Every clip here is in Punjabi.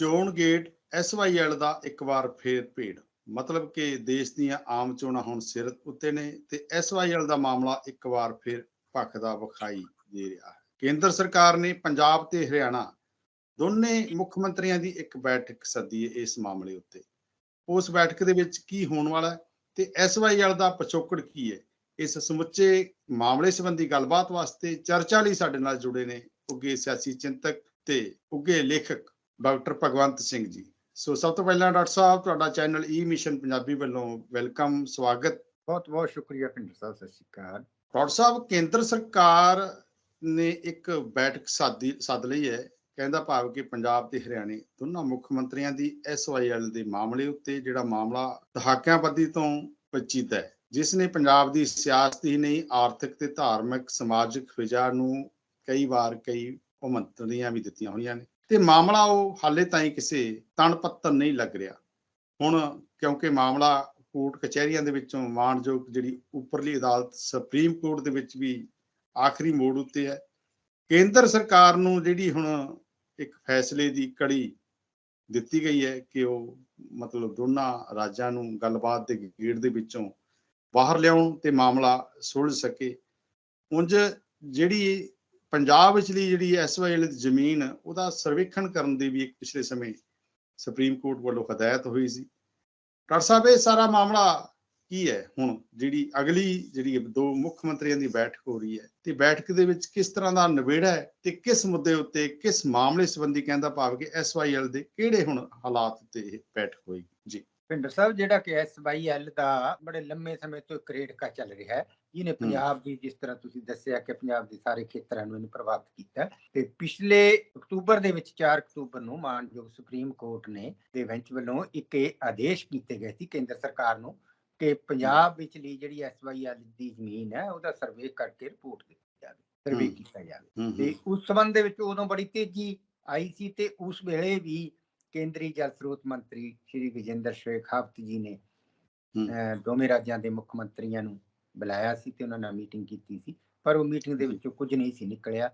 ਚੋਣ ਗੇਟ ਐਸਵਾਈਐਲ ਦਾ ਇੱਕ ਵਾਰ ਫੇਰ ਭੇੜ। ਮਤਲਬ ਕਿ ਦੇਸ਼ ਦੀਆਂ ਆਮ ਚੋਣਾਂ ਹੁਣ ਸਿਰ ਉੱਤੇ ਨੇ ਤੇ ਐਸਵਾਈਐਲ ਦਾ ਮਾਮਲਾ ਇੱਕ ਵਾਰ ਫੇਰ ਭਖਦਾ ਵਿਖਾਈ ਦੇ ਰਿਹਾ ਹੈ। ਕੇਂਦਰ ਸਰਕਾਰ ਨੇ ਪੰਜਾਬ ਤੇ ਹਰਿਆਣਾ ਦੋਨੇ ਮੁੱਖ ਮੰਤਰੀਆਂ ਦੀ ਇੱਕ ਬੈਠਕ ਸੱਦੀ ਹੈ ਇਸ ਮਾਮਲੇ ਉੱਤੇ। ਉਸ ਬੈਠਕ ਦੇ ਵਿੱਚ ਕੀ ਹੋਣ ਵਾਲਾ ਹੈ ਤੇ ਐਸਵਾਈਐਲ ਦਾ ਪਿਛੋਕੜ ਕੀ ਹੈ? ਇਸ ਸਮੁੱਚੇ ਮਾਮਲੇ ਸੰਬੰਧੀ ਗੱਲਬਾਤ ਵਾਸਤੇ ਚਰਚਾ ਲਈ ਸਾਡੇ ਨਾਲ ਜੁੜੇ ਨੇ ਉੱਗੇ ਸਿਆਸੀ ਚਿੰਤਕ ਤੇ ਉੱਗੇ ਲੇਖਕ ਡਾਕਟਰ ਭਗਵੰਤ ਸਿੰਘ ਜੀ। ਸੋ ਸਭ ਤੋਂ ਪਹਿਲਾਂ ਡਾਕਟਰ ਸਾਹਿਬ ਤੁਹਾਡਾ ਚੈਨਲ ਈ ਮਿਸ਼ਨ ਪੰਜਾਬੀ ਵੱਲੋਂ ਵੈਲਕਮ ਸਵਾਗਤ। ਬਹੁਤ ਬਹੁਤ ਸ਼ੁਕਰੀਆ ਪਿੰਡਰ ਸਾਹਿਬ ਸਤਿ ਸ਼੍ਰੀ ਅਕਾਲ। ਡਾਕਟਰ ਸਾਹਿਬ ਕੇਂਦਰ ਸਰਕਾਰ ਨੇ ਇੱਕ ਬੈਠਕ ਸਾਦੀ ਸੱਦ ਲਈ ਹੈ। ਕਹਿੰਦਾ ਭਾਵ ਕਿ ਪੰਜਾਬ ਤੇ ਹਰਿਆਣੇ ਦੋਨਾਂ ਮੁੱਖ ਮੰਤਰੀਆਂ ਦੀ ਐਸਵਾਈਐਲ ਦੇ ਮਾਮਲੇ ਉੱਤੇ ਜਿਹੜਾ ਮਾਮਲਾ ਦਹਾਕਿਆਂ ਬੱਧੀ ਤੋਂ ਪਚੀਦਾ ਹੈ ਜਿਸ ਨੇ ਪੰਜਾਬ ਦੀ ਸਿਆਸਤ ਹੀ ਨਹੀਂ ਆਰਥਿਕ ਤੇ ਧਾਰਮਿਕ ਸਮਾਜਿਕ ਫਿਜ਼ਾ ਨੂੰ ਕਈ ਵਾਰ ਕਈ ਭਮੰਤਰੀਆਂ ਵੀ ਦਿੱਤੀਆਂ ਹੋਈਆਂ ਨੇ। ਤੇ ਮਾਮਲਾ ਉਹ ਹਾਲੇ ਤਾਈਂ ਕਿਸੇ ਤਣ ਪੱਤਰ ਨਹੀਂ ਲੱਗ ਰਿਹਾ। ਹੁਣ ਕਿਉਂਕਿ ਮਾਮਲਾ ਕੋਰਟ ਕਚਹਿਰੀਆਂ ਦੇ ਵਿੱਚੋਂ ਮਾਣਯੋਗ ਜਿਹੜੀ ਉੱਪਰਲੀ ਅਦਾਲਤ ਸੁਪਰੀਮ ਕੋਰਟ ਦੇ ਵਿੱਚ ਵੀ ਆਖਰੀ ਮੋੜ ਉੱਤੇ ਹੈ। ਕੇਂਦਰ ਸਰਕਾਰ ਨੂੰ ਜਿਹੜੀ ਹੁਣ ਇੱਕ ਫੈਸਲੇ ਦੀ ਕੜੀ ਦਿੱਤੀ ਗਈ ਹੈ ਕਿ ਉਹ ਮਤਲਬ ਦੋਨਾਂ ਰਾਜਾਂ ਨੂੰ ਗੱਲਬਾਤ ਦੇ ਗੇੜ ਦੇ ਵਿੱਚੋਂ ਬਾਹਰ ਲਿਆਉਣ ਤੇ ਮਾਮਲਾ ਸੁਲਝ ਸਕੇ। ਉਂਝ ਜਿਹੜੀ ਪੰਜਾਬ ਵਿਚਲੀ ਜਿਹੜੀ ਐਸਵਾਈਐਲ ਦੀ ਜ਼ਮੀਨ, ਉਹਦਾ ਸਰਵੇਖਣ ਕਰਨ ਦੀ ਵੀ ਇੱਕ ਪਿਛਲੇ ਸਮੇਂ ਸੁਪਰੀਮ ਕੋਰਟ ਵੱਲੋਂ ਹਦਾਇਤ ਹੋਈ ਸੀ। ਡਾਕਟਰ ਸਾਹਿਬ, ਇਹ ਸਾਰਾ ਮਾਮਲਾ ਕੀ ਹੈ ਹੁਣ? ਜਿਹੜੀ ਅਗਲੀ ਜਿਹੜੀ ਦੋ ਮੁੱਖ ਮੰਤਰੀਆਂ ਦੀ ਬੈਠਕ ਹੋ ਰਹੀ ਹੈ, ਤੇ ਬੈਠਕ ਦੇ ਵਿੱਚ ਕਿਸ ਤਰ੍ਹਾਂ ਦਾ ਨਿਬੇੜਾ ਹੈ ਤੇ ਕਿਸ ਮੁੱਦੇ ਉੱਤੇ ਕਿਸ ਮਾਮਲੇ ਸੰਬੰਧੀ ਕਹਿੰਦਾ ਭਾਵ ਕਿ ਐਸਵਾਈਐਲ ਦੇ ਕਿਹੜੇ ਹੁਣ ਹਾਲਾਤ ਤੇ ਇਹ ਬੈਠਕ ਹੋਏਗੀ? ਜੀ। ਭਿੰਡਰ ਸਾਹਿਬ, ਜਿਹੜਾ ਕਿ ਐਸਵਾਈਐਲ ਦਾ ਬੜੇ ਲੰਮੇ ਸਮੇਂ ਤੋਂ ਇੱਕ ਰੇੜਕਾ ਚੱਲ ਰਿਹਾ ਹੈ ਜਿਹਨੇ ਪੰਜਾਬ ਦੀ ਜਿਸ ਤਰ੍ਹਾਂ ਤੁਸੀਂ ਦੱਸਿਆ ਕਿ ਪੰਜਾਬ ਦੇ ਸਾਰੇ ਖੇਤਰਾਂ ਨੂੰ ਇਹਨੇ ਪ੍ਰਭਾਵਿਤ ਕੀਤਾ ਤੇ ਪਿਛਲੇ ਅਕਤੂਬਰ ਦੇ ਵਿੱਚ 4 ਅਕਤੂਬਰ ਨੂੰ ਮਾਨਯੋਗ ਸੁਪਰੀਮ ਕੋਰਟ ਨੇ ਦੇ ਬੈਂਚ ਵੱਲੋਂ ਇੱਕ ਆਦੇਸ਼ ਕੀਤੇ ਗਏ ਸੀ ਕੇਂਦਰ ਸਰਕਾਰ ਨੂੰ ਕਿ ਪੰਜਾਬ ਵਿਚਲੀ ਜਿਹੜੀ ਐਸਵਾਈਐਲ ਦੀ ਜ਼ਮੀਨ ਹੈ ਉਹਦਾ ਸਰਵੇ ਕਰਕੇ ਰਿਪੋਰਟ ਦਿੱਤੀ ਜਾਵੇ ਸਰਵੇ। ਕੀਤਾ ਜਾਵੇ। ਤੇ ਉਸ ਸੰਬੰਧ ਦੇ ਵਿੱਚ ਉਦੋਂ ਬੜੀ ਤੇਜ਼ੀ ਆਈ ਸੀ ਤੇ ਉਸ ਵੇਲੇ ਵੀ ਕੇਂਦਰੀ ਜਲ ਸਰੋਤ ਮੰਤਰੀ ਸ਼੍ਰੀ ਵਿਜੇਂਦਰ ਸ਼ੇਖਾਵਤ ਜੀ ਨੇ ਦੋਵੇਂ ਰਾਜਾਂ ਦੇ ਮੁੱਖ ਮੰਤਰੀਆਂ ਨੂੰ ਬੁਲਾਇਆ ਸੀ ਤੇ ਉਹਨਾਂ ਨਾਲ ਮੀਟਿੰਗ ਕੀਤੀ ਸੀ ਪਰ ਉਹ ਮੀਟਿੰਗ ਦੇ। ਵਿੱਚੋਂ ਕੁਝ ਨਹੀਂ ਸੀ ਨਿਕਲਿਆ।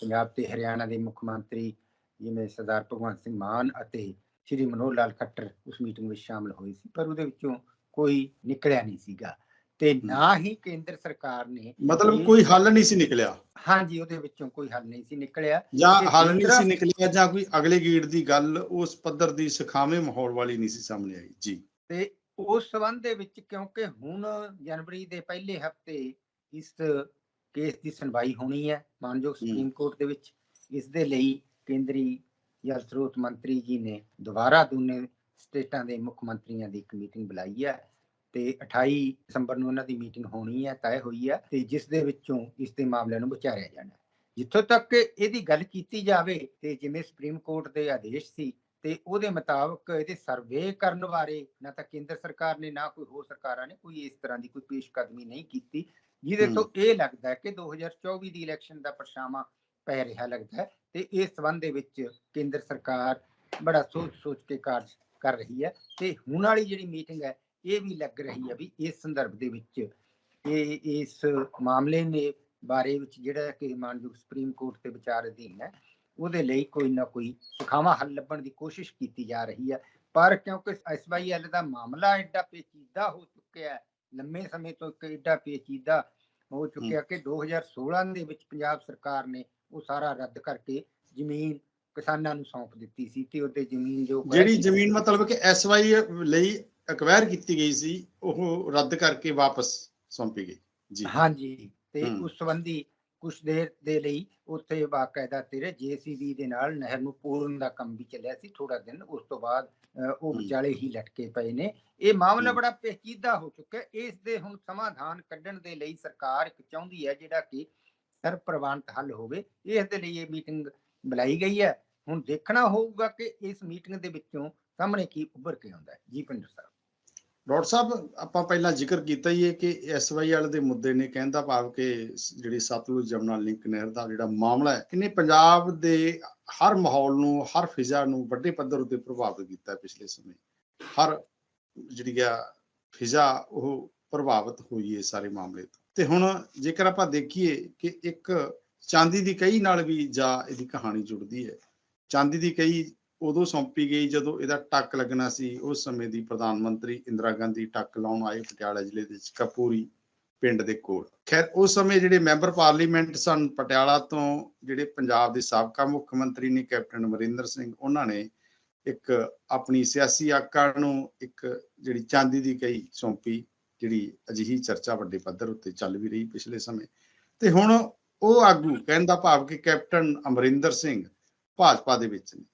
ਪੰਜਾਬ ਤੇ ਹਰਿਆਣਾ ਦੇ ਮੁੱਖ ਮੰਤਰੀ ਜਿਵੇਂ ਸਰਦਾਰ ਭਗਵੰਤ ਸਿੰਘ ਮਾਨ ਅਤੇ ਸ਼੍ਰੀ ਮਨੋਹਰ ਲਾਲ ਖੱਟਰ ਉਸ ਮੀਟਿੰਗ ਵਿੱਚ ਸ਼ਾਮਲ ਹੋਏ ਸੀ ਪਰ ਉਹਦੇ ਵਿੱਚੋਂ ਕੋਈ ਨਿਕਲਿਆ ਨਹੀਂ ਸੀਗਾ। ਤੇ ਨਾ ਹੀ ਕੇਂਦਰ ਸਰਕਾਰ ਨੇ ਮਤਲਬ ਕੋਈ ਹੱਲ ਨਹੀਂ ਸੀ ਨਿਕਲਿਆ? ਹਾਂਜੀ ਉਹਦੇ ਵਿੱਚੋਂ ਕੋਈ ਹੱਲ ਨਹੀਂ ਸੀ ਨਿਕਲਿਆ। ਜਾਂ ਹੱਲ ਨਹੀਂ ਸੀ ਨਿਕਲਿਆ ਜਾਂ ਕੋਈ ਅਗਲੇ ਗੇੜ ਦੀ ਗੱਲ ਉਸ ਪੱਧਰ ਦੀ ਸਖਾਵੇਂ ਮਾਹੌਲ ਵਾਲੀ ਨਹੀਂ ਸੀ ਸਾਹਮਣੇ ਆਈ। ਜੀ। ਤੇ ਉਸ ਸਬੰਧ ਦੇ ਵਿੱਚ ਕਿਉਂਕਿ ਹੁਣ ਜਨਵਰੀ ਦੇ ਪਹਿਲੇ ਹਫ਼ਤੇ ਇਸ ਕੇਸ ਦੀ ਸੁਣਵਾਈ ਹੋਣੀ ਹੈ ਮਾਨਯੋਗ ਸੁਪਰੀਮ ਕੋਰਟ ਦੇ ਵਿੱਚ। ਇਸ ਦੇ ਲਈ ਕੇਂਦਰੀ ਜਲ ਸਰੋਤ ਮੰਤਰੀ ਜੀ ਨੇ ਦੁਬਾਰਾ ਦੋਨੇ ਸਟੇਟਾਂ ਦੇ ਮੁੱਖ ਮੰਤਰੀਆਂ ਦੀ ਇੱਕ ਮੀਟਿੰਗ ਬੁਲਾਈ ਹੈ ਤੇ 28 ਦਸੰਬਰ ਨੂੰ ਉਹਨਾਂ ਦੀ ਮੀਟਿੰਗ ਹੋਣੀ ਹੈ ਤੈਅ ਹੋਈ ਹੈ ਤੇ ਜਿਸ ਦੇ ਵਿੱਚੋਂ ਇਸ ਦੇ ਮਾਮਲਿਆਂ ਨੂੰ ਵਿਚਾਰਿਆ ਜਾਣਾ ਜਿੱਥੋਂ ਤੱਕ ਇਹਦੀ ਗੱਲ ਕੀਤੀ ਜਾਵੇ ਤੇ ਜਿਵੇਂ ਸੁਪਰੀਮ ਕੋਰਟ ਦੇ ਆਦੇਸ਼ ਸੀ ਤੇ ਉਹਦੇ ਮੁਤਾਬਕ ਇਹਦੇ ਸਰਵੇ ਕਰਨ ਬਾਰੇ ਨਾ ਤਾਂ ਕੇਂਦਰ ਸਰਕਾਰ ਨੇ ਨਾ ਕੋਈ ਹੋਰ ਸਰਕਾਰਾਂ ਨੇ ਕੋਈ ਇਸ ਤਰ੍ਹਾਂ ਦੀ ਕੋਈ ਪੇਸ਼ਕਦਮੀ ਨਹੀਂ ਕੀਤੀ ਜਿਹਦੇ। ਤੋਂ ਇਹ ਲੱਗਦਾ ਹੈ ਕਿ 2024 ਦੀ ਇਲੈਕਸ਼ਨ ਦਾ ਪਰਛਾਵਾਂ ਪੈ ਰਿਹਾ ਲੱਗਦਾ ਹੈ ਤੇ ਇਸ ਸੰਬੰਧ ਦੇ ਵਿੱਚ ਕੇਂਦਰ ਸਰਕਾਰ ਬੜਾ ਸੋਚ ਸੋਚ ਕੇ ਕਾਰਜ ਕਰ ਰਹੀ ਹੈ ਤੇ ਹੁਣ ਵਾਲੀ ਜਿਹੜੀ ਮੀਟਿੰਗ ਹੈ ਇਹ ਵੀ ਲੱਗ ਰਹੀ ਹੈ ਵੀ ਇਸ ਸੰਦਰਭ ਦੇ ਵਿੱਚ ਇਹ ਇਸ ਮਾਮਲੇ ਨੇ ਬਾਰੇ ਵਿੱਚ ਜਿਹੜਾ ਕਿ ਮਾਨਯੋਗ ਸੁਪਰੀਮ ਕੋਰਟ ਦੇ ਵਿਚਾਰ ਅਧੀਨ ਹੈ ਉਹਦੇ ਲਈ ਕੋਈ ਨਾ ਕੋਈ ਸੁਖਾਵਾਂ ਹੱਲ ਲੱਭਣ ਦੀ ਕੋਸ਼ਿਸ਼ ਕੀਤੀ ਜਾ ਰਹੀ ਹੈ। ਪਰ ਕਿਉਂਕਿ ਐਸਵਾਈਐਲ ਦਾ ਮਾਮਲਾ ਐਡਾ ਪੇਚੀਦਾ ਹੋ ਚੁੱਕਿਆ ਹੈ ਲੰਮੇ ਸਮੇਂ ਤੋਂ ਇੱਕ ਐਡਾ ਪੇਚੀਦਾ ਹੋ ਚੁੱਕਿਆ ਕਿ 2016 ਦੇ ਵਿੱਚ ਪੰਜਾਬ ਸਰਕਾਰ ਨੇ ਉਹ ਸਾਰਾ ਰੱਦ ਕਰਕੇ ਜ਼ਮੀਨ ਕਿਸਾਨਾਂ ਨੂੰ ਸੌਂਪ ਦਿੱਤੀ ਸੀ ਤੇ ਉਹਦੇ ਜ਼ਮੀਨ ਜੋ ਜਿਹੜੀ ਜ਼ਮੀਨ ਮਤਲਬ ਕਿ ਐਸਵਾਈ ਲਈ ਅਕਵਾਇਰ ਕੀਤੀ ਗਈ ਸੀ ਉਹ ਰੱਦ ਕਰਕੇ ਵਾਪਸ ਸੌਂਪੀ ਗਈ। ਜੀ। ਹਾਂਜੀ ਤੇ। ਉਸ ਸੰਬੰਧੀ ਕੁਝ ਦੇਰ ਦੇ ਲਈ ਉੱਥੇ ਬਾਕਾਇਦਾ ਤੇਰੇ ਜੀਸੀਬੀ ਦੇ ਨਾਲ ਨਹਿਰ ਨੂੰ ਪੂਰਨ ਦਾ ਕੰਮ ਵੀ ਚੱਲਿਆ ਸੀ। ਥੋੜਾ ਦਿਨ ਉਸ ਤੋਂ ਬਾਅਦ ਉਹ। ਵਿਚਾਲੇ ਹੀ ਲਟਕੇ ਪਏ ਨੇ। ਇਹ ਮਾਮਲਾ। ਬੜਾ ਪੇਚੀਦਾ ਹੋ ਚੁੱਕਾ ਹੈ। ਇਸ ਦੇ ਹੁਣ ਸਮਾਧਾਨ ਕੱਢਣ ਦੇ ਲਈ ਸਰਕਾਰ ਇੱਕ ਚਾਹੁੰਦੀ ਹੈ ਜਿਹੜਾ ਕਿ ਸਰਪ੍ਰਵਾਨਤ ਹੱਲ ਹੋਵੇ। ਇਸ ਦੇ ਲਈ ਇਹ ਮੀਟਿੰਗ ਬੁਲਾਈ ਗਈ ਹੈ। ਹੁਣ ਦੇਖਣਾ ਹੋਊਗਾ ਕਿ ਇਸ ਮੀਟਿੰਗ ਦੇ ਵਿੱਚੋਂ ਸਾਹਮਣੇ ਕੀ ਉੱਭਰ ਕੇ ਆਉਂਦਾ ਹੈ। ਜੀ ਪਿੰਡਰ ਸਾਹਿਬ। ਡਾਕਟਰ ਸਾਹਿਬ, ਆਪਾਂ ਪਹਿਲਾਂ ਜ਼ਿਕਰ ਕੀਤਾ ਹੀ ਹੈ ਕਿ ਐਸਵਾਈ ਵਾਲੇ ਦੇ ਮੁੱਦੇ ਨੇ, ਕਹਿੰਦਾ ਭਾਵ ਕਿ ਜਿਹੜੀ ਸਤਲੁਜ ਜਮਨਾ, ਲਿੰਕ ਨਹਿਰ ਦਾ ਜਿਹੜਾ ਮਾਮਲਾ ਹੈ ਇਹਨੇ ਪੰਜਾਬ ਦੇ ਹਰ ਮਾਹੌਲ ਨੂੰ, ਹਰ ਫਿਜ਼ਾ ਨੂੰ ਵੱਡੇ ਪੱਧਰ ਉੱਤੇ ਪ੍ਰਭਾਵਿਤ ਕੀਤਾ ਪਿਛਲੇ ਸਮੇਂ। ਹਰ ਜਿਹੜੀ ਆ ਫਿਜ਼ਾ, ਉਹ ਪ੍ਰਭਾਵਿਤ ਹੋਈ ਹੈ ਸਾਰੇ ਮਾਮਲੇ ਤੋਂ। ਤੇ ਹੁਣ ਜੇਕਰ ਆਪਾਂ ਦੇਖੀਏ ਕਿ ਇੱਕ ਚਾਂਦੀ ਦੀ ਕਈ ਨਾਲ ਵੀ ਜਾ ਇਹਦੀ ਕਹਾਣੀ ਜੁੜਦੀ ਹੈ, ਚਾਂਦੀ ਦੀ ਕਈ ਉਦੋਂ ਸੌਂਪੀ ਗਈ ਜਦੋਂ ਇਹਦਾ ਟੱਕ ਲੱਗਣਾ ਸੀ। ਉਸ ਸਮੇਂ ਦੀ ਪ੍ਰਧਾਨ ਮੰਤਰੀ ਇੰਦਰਾ ਗਾਂਧੀ ਟੱਕ ਲਾਉਣ ਆਏ ਪਟਿਆਲਾ ਜ਼ਿਲ੍ਹੇ ਦੇ ਕਪੂਰੀ ਪਿੰਡ ਦੇ ਕੋਲ। ਖੈਰ, ਉਸ ਸਮੇਂ ਜਿਹੜੇ ਮੈਂਬਰ ਪਾਰਲੀਮੈਂਟ ਸਨ, ਪਟਿਆਲਾ ਤੋਂ ਜਿਹੜੇ ਪੰਜਾਬ ਦੇ ਸਾਬਕਾ ਮੁੱਖ ਮੰਤਰੀ ਨੇ ਕੈਪਟਨ ਅਮਰਿੰਦਰ ਸਿੰਘ, ਉਹਨਾਂ ਨੇ ਇੱਕ ਆਪਣੀ ਸਿਆਸੀ ਆਕਾ ਨੂੰ ਇੱਕ ਜਿਹੜੀ ਚਾਂਦੀ ਦੀ ਕਹੀ ਸੌਂਪੀ, ਜਿਹੜੀ ਅਜਿਹੀ ਚਰਚਾ ਵੱਡੇ ਪੱਧਰ ਉੱਤੇ ਚੱਲ ਵੀ ਰਹੀ ਪਿਛਲੇ ਸਮੇਂ। ਤੇ ਹੁਣ ਉਹ ਆਗੂ, ਕਹਿਣ ਦਾ ਭਾਵ ਕਿ ਕੈਪਟਨ ਅਮਰਿੰਦਰ ਸਿੰਘ ਭਾਜਪਾ ਦੇ ਵਿੱਚ ਨੇ।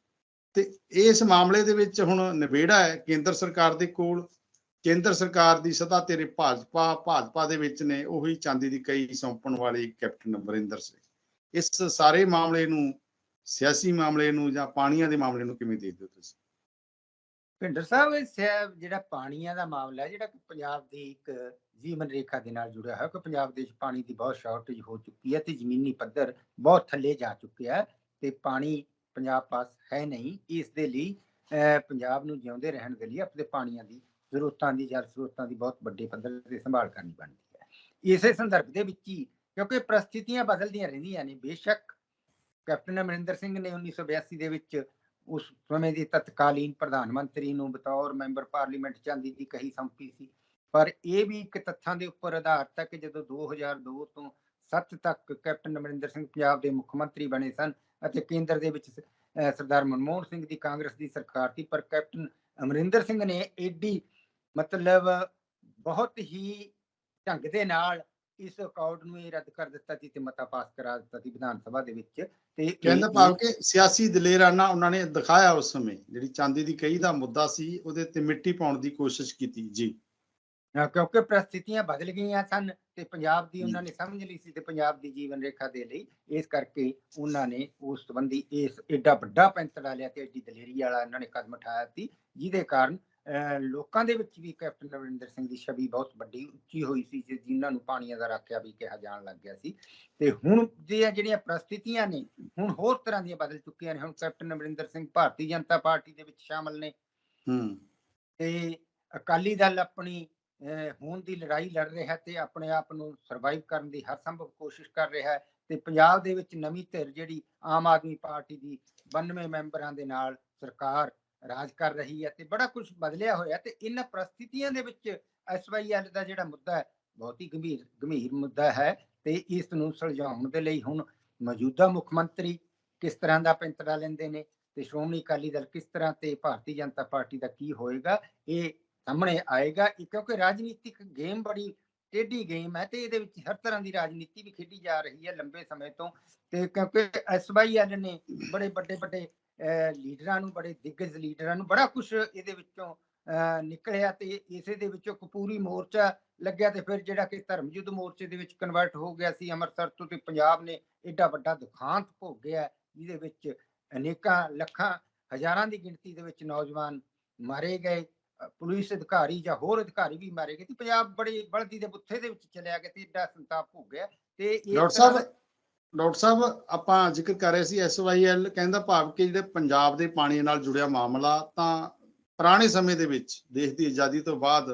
ਤੇ ਇਸ ਮਾਮਲੇ ਦੇ ਵਿੱਚ ਹੁਣ ਨਿਬੇੜਾ ਹੈ, ਕੇਂਦਰ ਸਰਕਾਰ ਦੇ ਕੋਲ। ਕੇਂਦਰ ਸਰਕਾਰ ਦੀ ਸੱਤਾ ਤੇਰੇ ਭਾਜਪਾ ਭਾਜਪਾ ਦੇ ਵਿੱਚ ਨੇ, ਉਹੀ ਚਾਂਦੀ ਦੀ ਕਈ ਸੌਂਪਣ ਵਾਲੇ ਕੈਪਟਨ ਅਮਰਿੰਦਰ ਸਿੰਘ। ਇਸ ਸਾਰੇ ਮਾਮਲੇ ਨੂੰ, ਸਿਆਸੀ ਮਾਮਲੇ ਨੂੰ ਜਾਂ ਪਾਣੀਆਂ ਦੇ ਮਾਮਲੇ ਨੂੰ ਕਿਵੇਂ ਦੇਖਦੇ ਹੋ ਤੁਸੀਂ? ਭਿੰਡਰ ਸਾਹਿਬ ਇਹ ਸਿਆ- ਜਿਹੜਾ ਪਾਣੀਆਂ ਦਾ ਮਾਮਲਾ ਹੈ, ਜਿਹੜਾ ਪੰਜਾਬ ਦੀ ਇੱਕ ਜੀਵਨ ਰੇਖਾ ਦੇ ਨਾਲ ਜੁੜਿਆ ਹੋਇਆ ਕਿ ਪੰਜਾਬ ਦੇ ਵਿੱਚ ਪਾਣੀ ਦੀ ਬਹੁਤ ਸ਼ਾਰਟੇਜ ਹੋ ਚੁੱਕੀ ਹੈ ਤੇ ਜ਼ਮੀਨੀ ਪੱਧਰ ਬਹੁਤ ਥੱਲੇ ਜਾ ਚੁੱਕਿਆ ਹੈ ਤੇ ਪਾਣੀ ਪੰਜਾਬ ਪਾਸ ਹੈ ਨਹੀਂ, ਇਸ ਦੇ ਲਈ ਪੰਜਾਬ ਨੂੰ ਜਿਉਂਦੇ ਰਹਿਣ ਦੇ ਲਈ ਆਪਣੇ ਪਾਣੀਆਂ ਦੀ ਜ਼ਰੂਰਤਾਂ ਦੀ ਜਲ ਸਰੋਤਾਂ ਦੀ ਬਹੁਤ ਵੱਡੇ ਪੱਧਰ ਤੇ ਸੰਭਾਲ ਕਰਨੀ ਬਣਦੀ ਹੈ। ਇਸੇ ਸੰਦਰਭ ਦੇ ਵਿੱਚ ਹੀ, ਕਿਉਂਕਿ ਪ੍ਰਸਥਿਤੀਆਂ ਬਦਲਦੀਆਂ ਰਹਿੰਦੀਆਂ ਨੇ, ਬੇਸ਼ੱਕ ਕੈਪਟਨ ਅਮਰਿੰਦਰ ਸਿੰਘ ਨੇ 1982 ਦੇ ਵਿੱਚ ਉਸ ਸਮੇਂ ਦੀ ਤਤਕਾਲੀਨ ਪ੍ਰਧਾਨ ਮੰਤਰੀ ਨੂੰ ਬਤੌਰ ਮੈਂਬਰ ਪਾਰਲੀਮੈਂਟ ਚਾਂਦੀ ਦੀ ਕਹੀ ਸੰਪੀ ਸੀ। ਪਰ ਇਹ ਵੀ ਇੱਕ ਤੱਥਾਂ ਦੇ ਉੱਪਰ ਆਧਾਰਿਤ ਹੈ ਕਿ ਜਦੋਂ 2002 ਤੋਂ 7 ਤੱਕ ਕੈਪਟਨ ਅਮਰਿੰਦਰ ਸਿੰਘ ਪੰਜਾਬ ਦੇ ਮੁੱਖ ਮੰਤਰੀ ਬਣੇ ਸਨ ਅਤੇ ਕੇਂਦਰ ਦੇ ਵਿੱਚ ਸਰਦਾਰ ਮਨਮੋਹਨ ਸਿੰਘ ਦੀ ਕਾਂਗਰਸ ਦੀ ਸਰਕਾਰ ਸੀ ਪਰ ਕੈਪਟਨ ਅਮਰਿੰਦਰ ਸਿੰਘ ਨੇ ਏਡੀ ਮਤਲਬ ਬਹੁਤ ਹੀ ਢੰਗ ਦੇ ਨਾਲ ਇਸ ਅਕਾਊਂਟ ਨੂੰ ਇਹ ਰੱਦ ਕਰ ਦਿੱਤਾ ਸੀ ਤੇ ਮਤਾ ਪਾਸ ਕਰਾ ਦਿੱਤਾ ਸੀ ਵਿਧਾਨ ਸਭਾ ਦੇ ਵਿੱਚ ਤੇ ਕਹਿੰਦਾ ਭਾਵ ਕਿ ਸਿਆਸੀ ਦਲੇਰਾਨਾ ਉਹਨਾਂ ਨੇ ਦਿਖਾਇਆ ਉਸ ਸਮੇਂ ਜਿਹੜੀ ਚਾਂਦੀ ਦੀ ਕਈ ਦਾ ਮੁੱਦਾ ਸੀ ਉਹਦੇ ਤੇ ਮਿੱਟੀ ਪਾਉਣ ਦੀ ਕੋਸ਼ਿਸ਼ ਕੀਤੀ ਜੀ। ਹਾਂ, ਕਿਉਂਕਿ ਪ੍ਰਸਥਿਤੀਆਂ ਬਦਲ ਗਈਆਂ ਸਨ ਤੇ ਪੰਜਾਬ ਦੀ ਉਹਨਾਂ ਨੇ ਸਮਝ ਲਈ ਸੀ ਤੇ ਪੰਜਾਬ ਦੀ ਜੀਵਨ ਰੇਖਾ ਦੇ ਲਈ ਇਸ ਕਰਕੇ ਉਹਨਾਂ ਨੇ ਉਸ ਸੰਬੰਧੀ ਇਸ ਐਡਾ ਵੱਡਾ ਪੈਂਤੜਾ ਲਿਆ ਤੇ ਐਡੀ ਦਲੇਰੀ ਵਾਲਾ ਇਹਨਾਂ ਨੇ ਕਦਮ ਉਠਾਇਆ ਸੀ ਜਿਹਦੇ ਕਾਰਨ ਲੋਕਾਂ ਦੇ ਵਿੱਚ ਵੀ ਕੈਪਟਨ ਅਮਰਿੰਦਰ ਸਿੰਘ ਦੀ ਛਵੀ ਬਹੁਤ ਵੱਡੀ ਉੱਚੀ ਹੋਈ ਸੀ ਜਿਨ੍ਹਾਂ ਨੂੰ ਪਾਣੀਆਂ ਦਾ ਰਾਖਿਆ ਵੀ ਕਿਹਾ ਜਾਣ ਲੱਗ ਗਿਆ ਸੀ। ਤੇ ਹੁਣ ਦੀਆਂ ਜਿਹੜੀਆਂ ਪ੍ਰਸਥਿਤੀਆਂ ਨੇ ਹੁਣ ਹੋਰ ਤਰ੍ਹਾਂ ਦੀਆਂ ਬਦਲ ਚੁੱਕੀਆਂ ਨੇ ਹੁਣ ਕੈਪਟਨ ਅਮਰਿੰਦਰ ਸਿੰਘ ਭਾਰਤੀ ਜਨਤਾ ਪਾਰਟੀ ਦੇ ਵਿੱਚ ਸ਼ਾਮਲ ਨੇ। ਹੂੰ। ਤੇ ਅਕਾਲੀ ਦਲ ਆਪਣੀ ਹੋਣ ਦੀ ਲੜਾਈ ਲੜ ਰਿਹਾ ਤੇ ਆਪਣੇ ਆਪ ਨੂੰ ਸਰਵਾਈਵ ਕਰਨ ਦੀ ਹਰ ਸੰਭਵ ਕੋਸ਼ਿਸ਼ ਕਰ ਰਿਹਾ ਹੈ ਤੇ ਪੰਜਾਬ ਦੇ ਵਿੱਚ ਨਵੀਂ ਧਿਰ ਜਿਹੜੀ ਆਮ ਆਦਮੀ ਪਾਰਟੀ ਦੀ 92 ਮੈਂਬਰਾਂ ਦੇ ਨਾਲ ਸਰਕਾਰ ਰਾਜ ਕਰ ਰਹੀ ਹੈ ਤੇ ਬੜਾ ਕੁਝ ਬਦਲਿਆ ਹੋਇਆ ਤੇ ਇਹਨਾਂ ਪ੍ਰਸਥਿਤੀਆਂ ਦੇ ਵਿੱਚ ਐਸਵਾਈਐਲ ਦਾ ਜਿਹੜਾ ਮੁੱਦਾ ਹੈ, ਬਹੁਤ ਹੀ ਗੰਭੀਰ ਗੰਭੀਰ ਮੁੱਦਾ ਹੈ ਤੇ ਇਸ ਨੂੰ ਸੁਲਝਾਉਣ ਦੇ ਲਈ ਹੁਣ ਮੌਜੂਦਾ ਮੁੱਖ ਮੰਤਰੀ ਕਿਸ ਤਰ੍ਹਾਂ ਦਾ ਪੈਂਤੜਾ ਲੈਂਦੇ ਨੇ ਤੇ ਸ਼੍ਰੋਮਣੀ ਅਕਾਲੀ ਦਲ ਕਿਸ ਤਰ੍ਹਾਂ ਤੇ ਭਾਰਤੀ ਜਨਤਾ ਪਾਰਟੀ ਦਾ ਕੀ ਹੋਏਗਾ, ਇਹ ਸਾਹਮਣੇ ਆਏਗਾ ਕਿਉਂਕਿ ਰਾਜਨੀਤਿਕ ਗੇਮ ਬੜੀ ਟੇਢੀ ਗੇਮ ਹੈ ਤੇ ਇਹਦੇ ਵਿੱਚ ਹਰ ਤਰ੍ਹਾਂ ਦੀ ਰਾਜਨੀਤੀ ਵੀ ਖੇਡੀ ਜਾ ਰਹੀ ਹੈ ਲੰਬੇ ਸਮੇਂ ਤੋਂ ਤੇ ਕਿਉਂਕਿ ਐਸਵਾਈਐਲ ਨੇ ਬੜੇ ਵੱਡੇ ਵੱਡੇ ਲੀਡਰਾਂ ਨੂੰ ਬੜੇ ਦਿੱਗਜ ਲੀਡਰਾਂ ਨੂੰ ਬੜਾ ਕੁਝ ਇਹਦੇ ਵਿੱਚੋਂ ਅਹ, ਨਿਕਲਿਆ ਤੇ ਇਸੇ ਦੇ ਵਿੱਚੋਂ ਕਪੂਰੀ ਮੋਰਚਾ ਲੱਗਿਆ ਤੇ ਫਿਰ ਜਿਹੜਾ ਕਿ ਧਰਮ ਯੁੱਧ ਮੋਰਚੇ ਦੇ ਵਿੱਚ ਕਨਵਰਟ ਹੋ ਗਿਆ ਸੀ ਅੰਮ੍ਰਿਤਸਰ ਤੋਂ ਤੇ ਪੰਜਾਬ ਨੇ ਏਡਾ ਵੱਡਾ ਦੁਖਾਂਤ ਭੋਗਿਆ ਜਿਹਦੇ ਵਿੱਚ ਅਨੇਕਾਂ ਲੱਖਾਂ ਹਜ਼ਾਰਾਂ ਦੀ ਗਿਣਤੀ ਦੇ ਵਿੱਚ ਨੌਜਵਾਨ ਮਾਰੇ ਗਏ। ਪੁਲਿਸ ਅਧਿਕਾਰੀ ਜਾਂ ਹੋਰ ਅਧਿਕਾਰੀ ਵੀ ਮਾਰੇ ਗਏ ਤੇ ਪੰਜਾਬ ਬੜੀ ਬਲਦੀ ਦੇ ਬੁੱਥੇ ਦੇ ਵਿੱਚ ਚਲਿਆ ਗਿਆ ਤੇ ਏਡਾ ਸੰਤਾਪ ਹੋ ਗਿਆ ਤੇ ਡਾਕਟਰ ਸਾਹਿਬ ਡਾਕਟਰ ਸਾਹਿਬ ਆਪਾਂ ਜ਼ਿਕਰ ਕਰ ਰਹੇ ਸੀ ਐਸਵਾਈਐਲ ਕਹਿੰਦਾ ਭਾਵ ਕਿ ਜਿਹੜੇ ਪੰਜਾਬ ਦੇ ਪਾਣੀ ਨਾਲ ਜੁੜਿਆ ਮਾਮਲਾ ਤਾਂ ਪੁਰਾਣੇ ਸਮੇਂ ਦੇ ਵਿੱਚ ਦੇਸ਼ ਦੀ ਆਜ਼ਾਦੀ ਤੋਂ ਬਾਅਦ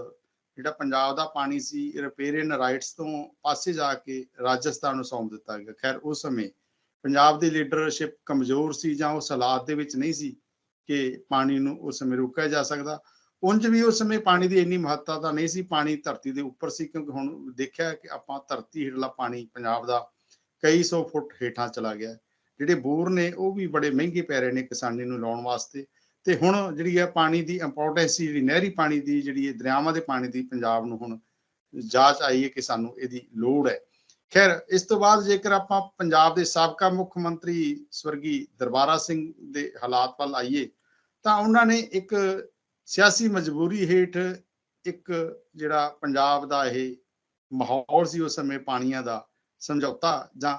ਜਿਹੜਾ ਪੰਜਾਬ ਦਾ ਪਾਣੀ ਸੀ ਰਿਪੇਰੀਅਨ ਰਾਈਟਸ ਤੋਂ ਪਾਸੇ ਜਾ ਕੇ ਰਾਜਸਥਾਨ ਨੂੰ ਸੌਂਪ ਦਿੱਤਾ ਗਿਆ। ਖੈਰ ਉਸ ਸਮੇਂ ਪੰਜਾਬ ਦੀ ਲੀਡਰਸ਼ਿਪ ਕਮਜ਼ੋਰ ਸੀ ਜਾਂ ਉਸ ਹਾਲਾਤ ਦੇ ਵਿੱਚ ਨਹੀਂ ਸੀ ਕਿ ਪਾਣੀ ਨੂੰ ਉਸ ਸਮੇਂ ਰੋਕਿਆ ਜਾ ਸਕਦਾ। ਉਂਝ ਵੀ ਉਸ ਸਮੇਂ ਪਾਣੀ ਦੀ ਇੰਨੀ ਮਹੱਤਤਾ ਤਾਂ ਨਹੀਂ ਸੀ, ਪਾਣੀ ਧਰਤੀ ਦੇ ਉੱਪਰ ਸੀ, ਕਿਉਂਕਿ ਹੁਣ ਦੇਖਿਆ ਕਿ ਆਪਾਂ ਧਰਤੀ ਹੇਠਲਾ ਪਾਣੀ ਪੰਜਾਬ ਦਾ ਕਈ ਸੌ ਫੁੱਟ ਹੇਠਾਂ ਚਲਾ ਗਿਆ। ਜਿਹੜੇ ਬੋਰ ਨੇ ਉਹ ਵੀ ਬੜੇ ਮਹਿੰਗੇ ਪੈ ਰਹੇ ਨੇ ਕਿਸਾਨੀ ਨੂੰ ਲਾਉਣ ਵਾਸਤੇ। ਤੇ ਹੁਣ ਜਿਹੜੀ ਹੈ ਪਾਣੀ ਦੀ ਇੰਪੋਰਟੈਂਸ ਜਿਹੜੀ ਨਹਿਰੀ ਪਾਣੀ ਦੀ, ਜਿਹੜੀ ਹੈ ਦਰਿਆਵਾਂ ਦੇ ਪਾਣੀ ਦੀ ਪੰਜਾਬ ਨੂੰ ਹੁਣ ਜਾਂਚ ਆਈ ਹੈ ਕਿ ਸਾਨੂੰ ਇਹਦੀ ਲੋੜ ਹੈ। ਖੈਰ, ਇਸ ਤੋਂ ਬਾਅਦ ਜੇਕਰ ਆਪਾਂ ਪੰਜਾਬ ਦੇ ਸਾਬਕਾ ਮੁੱਖ ਮੰਤਰੀ ਸਵਰਗੀ ਦਰਬਾਰਾ ਸਿੰਘ ਦੇ ਹਾਲਾਤ ਵੱਲ ਆਈਏ, ਤਾਂ ਉਹਨਾਂ ਨੇ ਇੱਕ ਸਿਆਸੀ ਮਜਬੂਰੀ ਹੇਠ ਇੱਕ ਜਿਹੜਾ ਪੰਜਾਬ ਦਾ ਇਹ ਮਾਹੌਲ ਸੀ ਉਸ ਸਮੇਂ ਪਾਣੀਆਂ ਦਾ ਸਮਝੌਤਾ ਜਾਂ